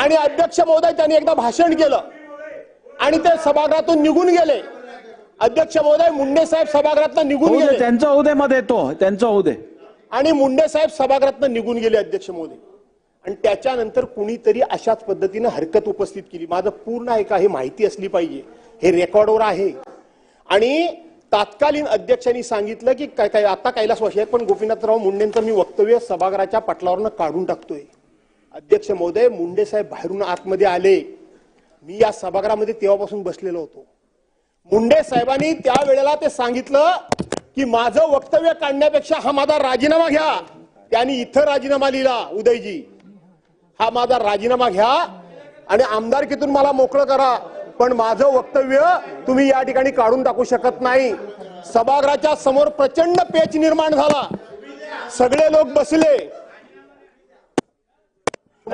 आणि अध्यक्ष महोदय त्यांनी एकदा भाषण केलं. आणि ते सभागृहातून निघून गेले. अध्यक्ष महोदय मुंडे साहेब सभागृहातून निघून गेले. त्यांचं दे मध्ये तो त्यांचं दे आणि मुंडे साहेब सभागृहातून निघून गेले अध्यक्ष महोदय. आणि त्याच्यानंतर कुणीतरी अशाच पद्धतीनं हरकत उपस्थित केली. माझं पूर्ण आहे का हे माहिती असली पाहिजे. हे रेकॉर्डवर आहे. आणि तात्कालीन अध्यक्षांनी सांगितलं की काय काय आता कैलास वाशी आहेत पण गोपीनाथराव मुंडेंचं मी वक्तव्य सभागृहाच्या पटलावरनं काढून टाकतोय. अध्यक्ष महोदय मुंडे साहेब बाहेरून आतमध्ये आले. मी या सभागृहामध्ये तेव्हापासून बसलेलो होतो. मुंडे साहेबांनी त्यावेळेला ते सांगितलं की माझं वक्तव्य काढण्यापेक्षा हा माझा राजीनामा घ्या. त्यांनी इथं राजीनामा लिहिला उदयजी. हा माझा राजीनामा घ्या आणि आमदारकीतून मला मोकळं करा. पण माझं वक्तव्य तुम्ही या ठिकाणी काढून टाकू शकत नाही. सभागृहाच्या समोर प्रचंड पेच निर्माण झाला. सगळे लोक बसले.